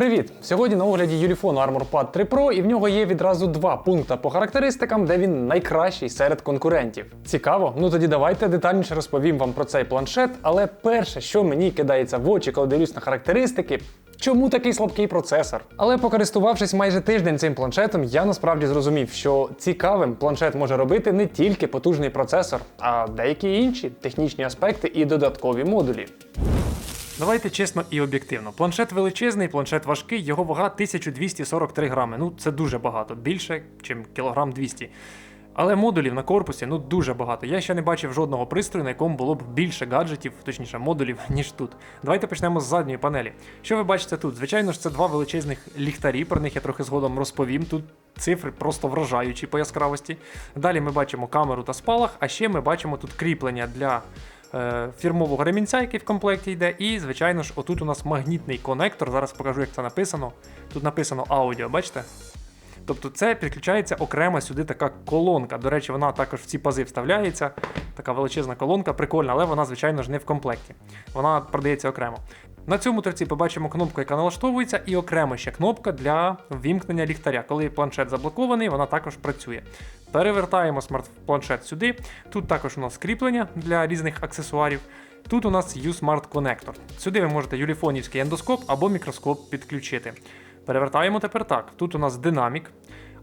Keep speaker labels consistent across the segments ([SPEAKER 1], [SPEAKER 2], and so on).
[SPEAKER 1] Привіт! Сьогодні на огляді Ulefone Armor Pad 3 Pro, і в нього є відразу два пункти по характеристикам, де він найкращий серед конкурентів. Цікаво? Ну тоді давайте детальніше розповім вам про цей планшет. Але перше, що мені кидається в очі, коли дивлюсь на характеристики. Чому такий слабкий процесор? Але покористувавшись майже тиждень цим планшетом, я насправді зрозумів, що цікавим планшет може робити не тільки потужний процесор, а деякі інші технічні аспекти і додаткові модулі. Давайте чесно і об'єктивно. Планшет величезний, планшет важкий, його вага 1243 грами. Ну це дуже багато, більше, ніж кілограм 200. Але модулів на корпусі ну дуже багато. Я ще не бачив жодного пристрою, на якому було б більше гаджетів, точніше модулів, ніж тут. Давайте почнемо з задньої панелі. Що ви бачите тут? Звичайно ж, це два величезних ліхтарі, про них я трохи згодом розповім. Тут цифри просто вражаючі по яскравості. Далі ми бачимо камеру та спалах, а ще ми бачимо тут кріплення для фірмового ремінця, який в комплекті йде. І, звичайно ж, отут у нас магнітний конектор. Зараз покажу, як це написано. Тут написано аудіо, бачите? Тобто це підключається окремо сюди така колонка. До речі, вона також в ці пази вставляється. Така величезна колонка, прикольна, але вона, звичайно ж, не в комплекті. Вона продається окремо. На цьому торці побачимо кнопку, яка налаштовується, і окремо ще кнопка для вімкнення ліхтаря. Коли планшет заблокований, вона також працює. Перевертаємо смарт-планшет сюди. Тут також у нас кріплення для різних аксесуарів. Тут у нас U-Smart Connector. Сюди ви можете юліфонівський ендоскоп або мікроскоп підключити. Перевертаємо тепер так. Тут у нас динамік.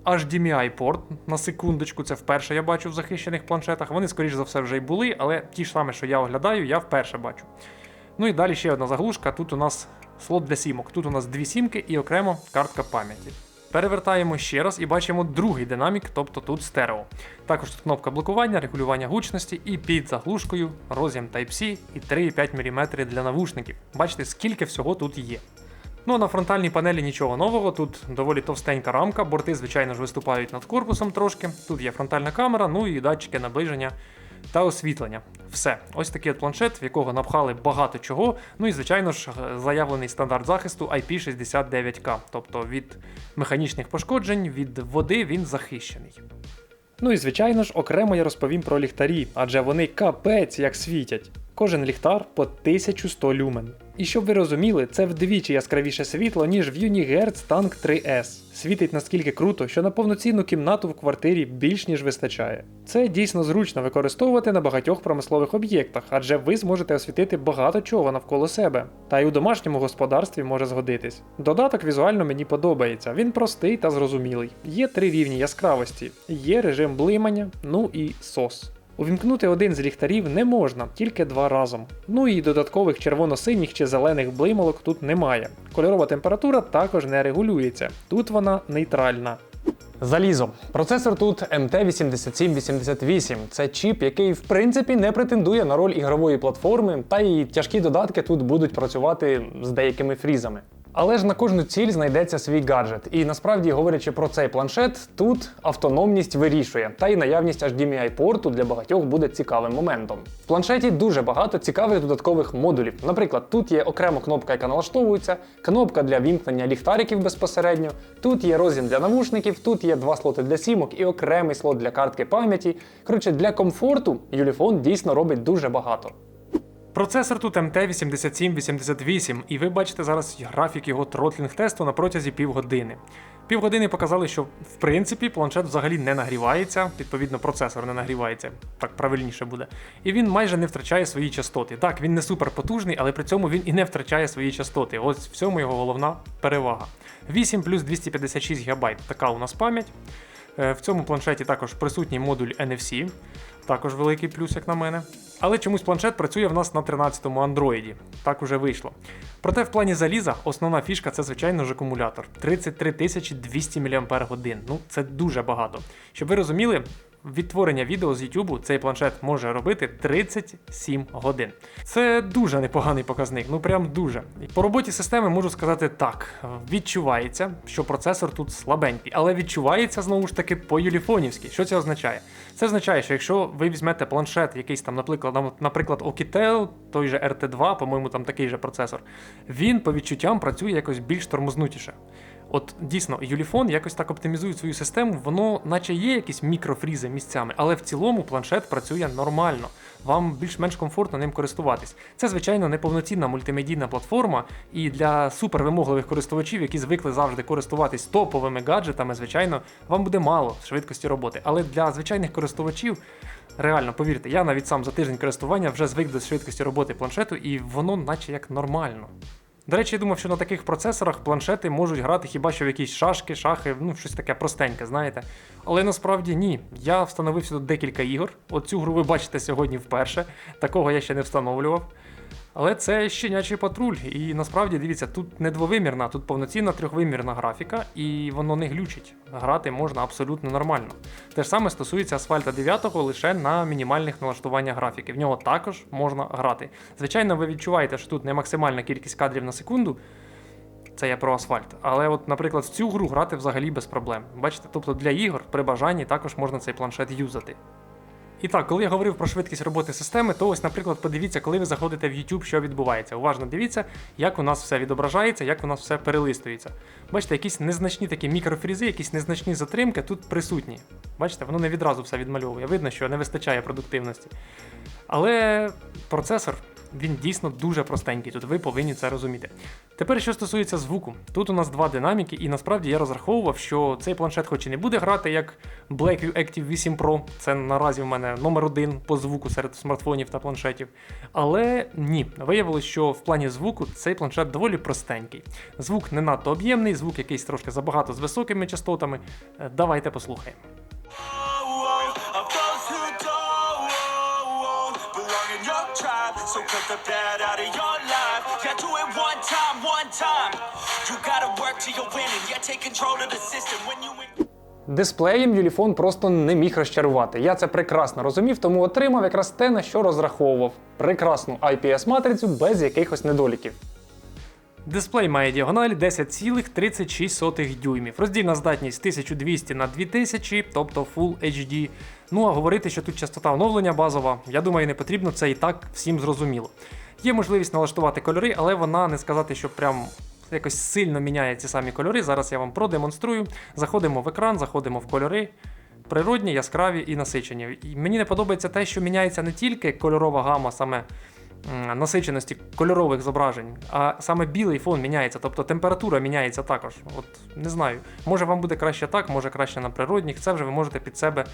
[SPEAKER 1] HDMI порт на секундочку, це вперше я бачу в захищених планшетах. Вони, скоріш за все, вже й були, але ті ж саме, що я оглядаю, я вперше бачу. Ну і далі ще одна заглушка. Тут у нас слот для сімок. Тут у нас дві сімки і окремо картка пам'яті. Перевертаємо ще раз і бачимо другий динамік, тобто тут стерео. Також тут кнопка блокування, регулювання гучності і під заглушкою роз'єм Type-C і 3,5 мм для навушників. Бачите, скільки всього тут є. Ну а на фронтальній панелі нічого нового. Тут доволі товстенька рамка, борти, звичайно ж, виступають над корпусом трошки. Тут є фронтальна камера, ну і датчики наближення та освітлення. Все, ось такий от планшет, в якого напхали багато чого. Ну і звичайно ж, заявлений стандарт захисту IP69K, тобто від механічних пошкоджень, від води він захищений. Ну і звичайно ж, окремо я розповім про ліхтарі, адже вони капець як світять. Кожен ліхтар по 1100 люмен. І щоб ви розуміли, це вдвічі яскравіше світло, ніж в Unihertz Tank 3S. Світить наскільки круто, що на повноцінну кімнату в квартирі більш ніж вистачає. Це дійсно зручно використовувати на багатьох промислових об'єктах, адже ви зможете освітити багато чого навколо себе. Та й у домашньому господарстві може згодитись. Додаток візуально мені подобається, він простий та зрозумілий. Є три рівні яскравості, є режим блимання, ну і сос. Увімкнути один з ліхтарів не можна, тільки два разом. Ну і додаткових червоно-синіх чи зелених блималок тут немає. Кольорова температура також не регулюється, тут вона нейтральна. Залізо. Процесор тут MT8788. Це чіп, який в принципі не претендує на роль ігрової платформи, та й тяжкі додатки тут будуть працювати з деякими фрізами. Але ж на кожну ціль знайдеться свій гаджет. І насправді, говорячи про цей планшет, тут автономність вирішує, та й наявність HDMI порту для багатьох буде цікавим моментом. В планшеті дуже багато цікавих додаткових модулів. Наприклад, тут є окрема кнопка, яка налаштовується, кнопка для вімкнення ліхтариків безпосередньо, тут є роз'єм для навушників, тут є два слоти для сімок і окремий слот для картки пам'яті. Коротше, для комфорту Ulefone дійсно робить дуже багато. Процесор тут MT8788, і ви бачите зараз графік його тротлінг-тесту на протязі півгодини. Півгодини показали, що в принципі планшет взагалі не нагрівається, відповідно, процесор не нагрівається, так правильніше буде. І він майже не втрачає свої частоти. Так, він не супер потужний, але при цьому він і не втрачає свої частоти. Ось в цьому його головна перевага. 8 плюс 256 ГБ така у нас пам'ять. Е, В цьому планшеті також присутній модуль NFC, також великий плюс, як на мене. Але чомусь планшет працює в нас на 13-му андроїді. Так уже вийшло. Проте в плані заліза основна фішка це, звичайно ж, акумулятор 33 200 мАч. Ну, це дуже багато. Щоб ви розуміли, відтворення відео з YouTube цей планшет може робити 37 годин. Це дуже непоганий показник, ну прям дуже. По роботі системи можу сказати так: відчувається, що процесор тут слабенький, але відчувається знову ж таки по-юліфонівськи. Що це означає? Це означає, що якщо ви візьмете планшет, якийсь там, наприклад, наприклад, Okitel, той же RT2, по-моєму, там такий же процесор, він по відчуттям працює якось більш тормознутіше. От дійсно, Юліфон якось так оптимізує свою систему, воно наче є якісь мікрофрізи місцями, але в цілому планшет працює нормально. Вам більш-менш комфортно ним користуватись. Це, звичайно, неповноцінна мультимедійна платформа, і для супервимогливих користувачів, які звикли завжди користуватись топовими гаджетами, звичайно, вам буде мало швидкості роботи. Але для звичайних користувачів. Реально, повірте, я навіть сам за тиждень користування вже звик до швидкості роботи планшету, і воно наче як нормально. До речі, я думав, що на таких процесорах планшети можуть грати хіба що в якісь шашки, шахи, ну щось таке простеньке, знаєте. Але насправді ні. Я встановив сюди декілька ігор. Оцю гру ви бачите сьогодні вперше. Такого я ще не встановлював. Але це щенячий патруль, і насправді дивіться, тут не двовимірна, тут повноцінна трьохвимірна графіка, і воно не глючить. Грати можна абсолютно нормально. Те ж саме стосується асфальта 9 лише на мінімальних налаштуваннях графіки. В нього також можна грати. Звичайно, ви відчуваєте, що тут не максимальна кількість кадрів на секунду. Це я про асфальт. Але, от, наприклад, в цю гру грати взагалі без проблем. Бачите, тобто для ігор при бажанні також можна цей планшет юзати. І так, коли я говорив про швидкість роботи системи, то ось, наприклад, подивіться, коли ви заходите в YouTube, що відбувається. Уважно дивіться, як у нас все відображається, як у нас все перелистується. Бачите, якісь незначні такі мікрофрізи, якісь незначні затримки тут присутні. Бачите, воно не відразу все відмальовує. Видно, що не вистачає продуктивності. Але процесор. Він дійсно дуже простенький, тут ви повинні це розуміти. Тепер, що стосується звуку, тут у нас два динаміки, і насправді я розраховував, що цей планшет, хоч і не буде грати як Blackview Active 8 Pro, це наразі в мене номер один по звуку серед смартфонів та планшетів. Але ні, виявилось, що в плані звуку цей планшет доволі простенький. Звук не надто об'ємний, звук якийсь трошки забагато з високими частотами. Е, Давайте послухаємо.
[SPEAKER 2] So the bad out of your life. Yeah, do it one time, one time. You gotta work till you're winning. Yeah, take control of the system when you win.
[SPEAKER 1] Дисплеєм Юліфон просто не міг розчарувати. Я це прекрасно розумів, тому отримав якраз те, на що розраховував. Прекрасну IPS-матрицю без якихось недоліків. Дисплей має діагональ 10,36 дюймів. Роздільна здатність 1200 на 2000, тобто Full HD. Ну а говорити, що тут частота оновлення базова, я думаю, не потрібно, це і так всім зрозуміло. Є можливість налаштувати кольори, але вона не сказати, що прям якось сильно міняє ці самі кольори. Зараз я вам продемонструю. Заходимо в екран, заходимо в кольори. Природні, яскраві і насичені. І мені не подобається те, що міняється не тільки кольорова гама, саме насиченості кольорових зображень, а саме білий фон міняється, тобто температура міняється також. От не знаю, може вам буде краще так, може краще на природніх. Це вже ви можете під себе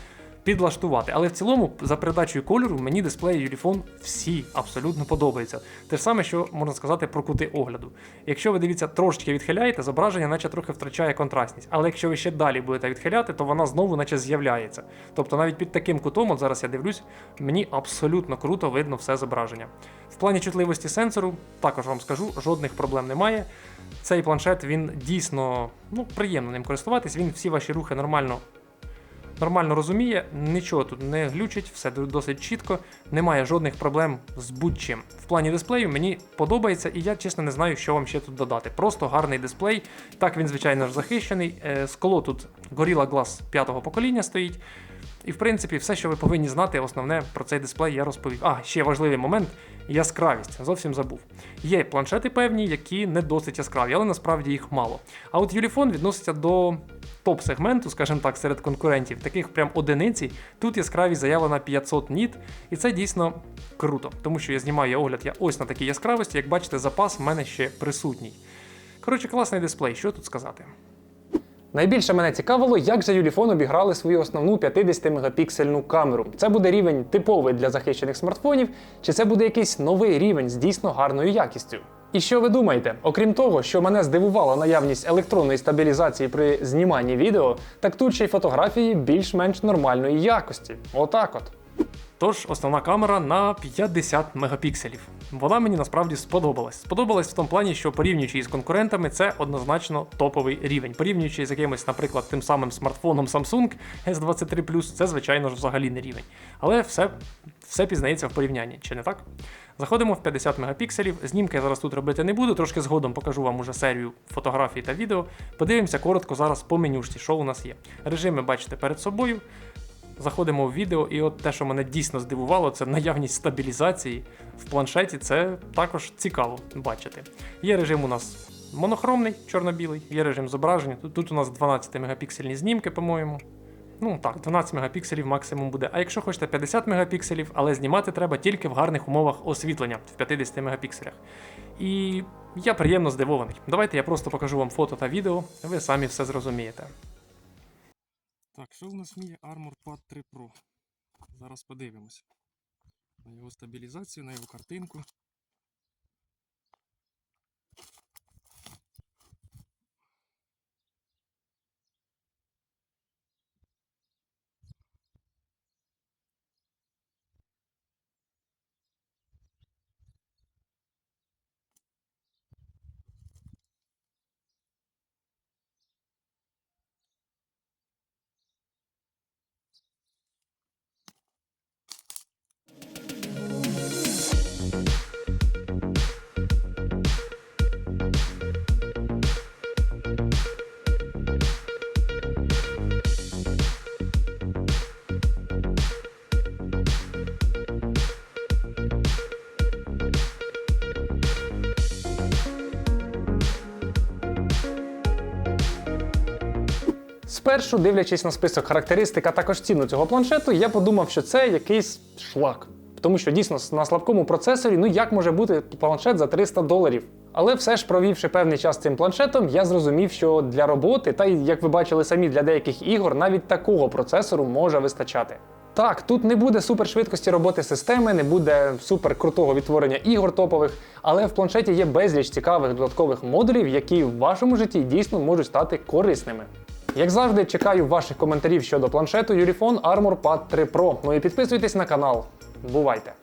[SPEAKER 1] підлаштувати. Але в цілому, за передачею кольору, мені дисплеї Ulefone всі абсолютно подобаються. Те ж саме, що можна сказати про кути огляду. Якщо ви дивіться, трошечки відхиляєте, зображення наче трохи втрачає контрастність. Але якщо ви ще далі будете відхиляти, то вона знову наче з'являється. Тобто навіть під таким кутом, от зараз я дивлюсь, мені абсолютно круто видно все зображення. В плані чутливості сенсору, також вам скажу, жодних проблем немає. Цей планшет він дійсно ну, приємно ним користуватись, він всі ваші рухи нормально нормально розуміє, нічого тут не глючить, все досить чітко, немає жодних проблем з будь-чим. В плані дисплею мені подобається, і я чесно не знаю, що вам ще тут додати. Просто гарний дисплей. Так він, звичайно ж, захищений. Е, Скло тут Gorilla Glass 5-го покоління стоїть. І в принципі, все, що ви повинні знати, основне про цей дисплей я розповів. А, ще важливий момент яскравість. Зовсім забув. Є планшети певні, які не досить яскраві, але насправді їх мало. А от Юліфон відноситься до топ-сегменту, скажімо так, серед конкурентів, таких прям одиниці. Тут яскравість заявлена 500 ніт, і це дійсно круто, тому що я знімаю огляд я ось на такій яскравості. Як бачите, запас в мене ще присутній. Коротше, класний дисплей, що тут сказати. Найбільше мене цікавило, як же Юліфон обіграли свою основну 50-мегапіксельну камеру. Це буде рівень типовий для захищених смартфонів, чи це буде якийсь новий рівень з дійсно гарною якістю? І що ви думаєте? Окрім того, що мене здивувала наявність електронної стабілізації при зніманні відео, так тут ще й фотографії більш-менш нормальної якості. Отак от. Тож, основна камера на 50 мегапікселів. Вона мені насправді сподобалась. Сподобалась в тому плані, що порівнюючи із конкурентами, це однозначно топовий рівень. Порівнюючи з якимось, наприклад, тим самим смартфоном Samsung S23 це, звичайно ж, взагалі не рівень. Але все, все пізнається в порівнянні, чи не так? Заходимо в 50 мегапікселів. Знімки я зараз тут робити не буду, трошки згодом покажу вам уже серію фотографій та відео. Подивимося коротко зараз по менюшці, що у нас є. Режими бачите перед собою. Заходимо в відео, і от те, що мене дійсно здивувало, це наявність стабілізації в планшеті. Це також цікаво бачити. Є режим у нас монохромний, чорно-білий, є режим зображення. Тут, у нас 12 мегапіксельні знімки, по-моєму. Ну так, 12 мегапікселів максимум буде. А якщо хочете 50 мегапікселів, але знімати треба тільки в гарних умовах освітлення в 50 мегапікселях. І я приємно здивований. Давайте я просто покажу вам фото та відео, ви самі все зрозумієте. Так, що в нас є Armor Pad 3 Pro? Зараз подивимось. На його стабілізацію, на його картинку. Спершу, дивлячись на список характеристик, а також ціну цього планшету, я подумав, що це якийсь шлак. Тому що дійсно на слабкому процесорі, ну як може бути планшет за 300 доларів. Але все ж провівши певний час цим планшетом, я зрозумів, що для роботи, та як ви бачили самі для деяких ігор, навіть такого процесору може вистачати. Так, тут не буде супершвидкості роботи системи, не буде супер крутого відтворення ігор топових, але в планшеті є безліч цікавих додаткових модулів, які в вашому житті дійсно можуть стати корисними. Як завжди, чекаю ваших коментарів щодо планшету Юріфон Armor Pad 3 Pro. Ну і підписуйтесь на канал. Бувайте!